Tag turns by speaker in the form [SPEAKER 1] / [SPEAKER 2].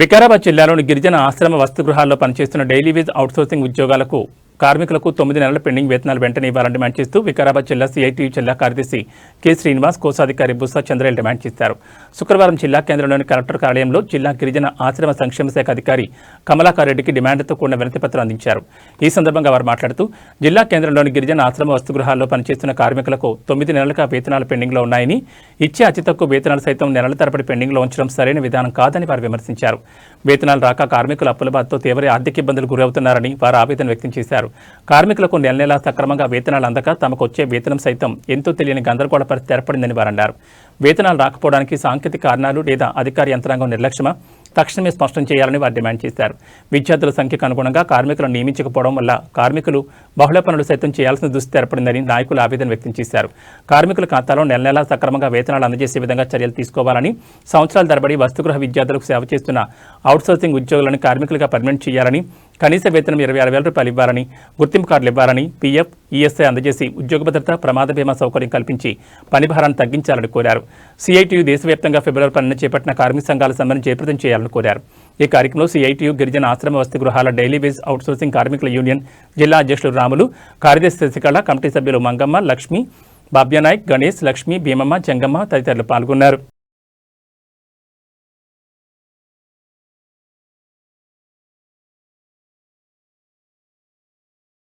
[SPEAKER 1] వికారాబాద్ జిల్లాలోని గిరిజన ఆశ్రమ వసతిగృహాల్లో పనిచేస్తున్న డైలీ వేజ్ అవుట్సోర్సింగ్ ఉద్యోగాలకు కార్మికులకు తొమ్మిది నెలల పెండింగ్ వేతనాలు వెంటనే ఇవ్వాలని డిమాండ్ చేస్తూ వికారాబాద్ జిల్లా సిఐటి జిల్లా కార్యదర్శి కె శ్రీనివాస్ కోశాధికారి బుస్సా చంద్రయ్య డిమాండ్ చేశారు. శుక్రవారం జిల్లా కేంద్రంలోని కలెక్టర్ కార్యాలయంలో జిల్లా గిరిజన ఆశ్రమ సంక్షేమ శాఖ అధికారి కమలాకారెడ్డికి డిమాండ్తో కూడిన వినతిపత్రం అందించారు. ఈ సందర్భంగా వారు మాట్లాడుతూ జిల్లా కేంద్రంలోని గిరిజన ఆశ్రమ వస్తుగృహాల్లో పనిచేస్తున్న కార్మికులకు తొమ్మిది నెలలుగా వేతనాలు పెండింగ్లో ఉన్నాయని ఇచ్చే అతి తక్కువ వేతనాలు సైతం నెలల తరబడి పెండింగ్లో ఉంచడం సరైన విధానం కాదని వారు విమర్శించారు. వేతనాలు రాక కార్మికులు అప్పుల బాధతో తీవ్ర ఆర్థిక ఇబ్బందులు గురవుతున్నారని వారు ఆవేదన వ్యక్తం చేశారు. కార్మికులకు నెల నెలా సక్రమంగా వేతనాలు అందక తమకు వచ్చే వేతనం సైతం ఎంతో తెలియని గందరగోళ పరిస్థితి ఏర్పడిందని వారు అన్నారు వేతనాలు రాకపోవడానికి సాంకేతిక కారణాలు లేదా అధికార యంత్రాంగం నిర్లక్ష్యమా తక్షణమే స్పష్టం చేయాలని వారు డిమాండ్ చేశారు. విద్యార్థుల సంఖ్యకు అనుగుణంగా కార్మికులను నియమించకపోవడం వల్ల కార్మికులు బహుళ పనులు సైతం చేయాల్సిన దుస్థితి ఏర్పడిందని నాయకులు ఆవేదన వ్యక్తం చేశారు. కార్మికుల ఖాతాలో నెల నెలా సక్రమంగా వేతనాలు అందజేసే విధంగా చర్యలు తీసుకోవాలని సంవత్సరాల తరబడి వస్తుగృహ విద్యార్థులకు సేవ చేస్తున్న అవుట్సోర్సింగ్ ఉద్యోగులను కార్మికులుగా పర్మనెంట్ చేయాలని కనీస వేతనం ఇరవై ఆరు వేల రూపాయలు ఇవ్వాలని గుర్తింపు కార్డులు ఇవ్వాలని పీఎఫ్ ఈఎస్ఐ అందజేసి ఉద్యోగ భద్రత ప్రమాద బీమా సౌకర్యం కల్పించి పని భారాన్ని తగ్గించాలని కోరారు. సిఐటియు దేశవ్యాప్తంగా ఫిబ్రవరి పన్నెండు చేపట్టిన కార్మిక సంఘాల సమ్మెను జయప్రదం చేయాలని కోరారు. ఈ కార్యక్రమంలో సిఐటియు గిరిజన ఆశ్రమ వసతి గృహాల డైలీ వేజ్ అవుట్సోర్సింగ్ కార్మికుల యూనియన్ జిల్లా అధ్యక్షులు రాములు కార్యదర్శి శశికళ కమిటీ సభ్యులు మంగమ్మ లక్ష్మి బాబ్యానాయక్ గణేష్ లక్ష్మి భీమమ్మ జంగమ్మ తదితరులు పాల్గొన్నారు.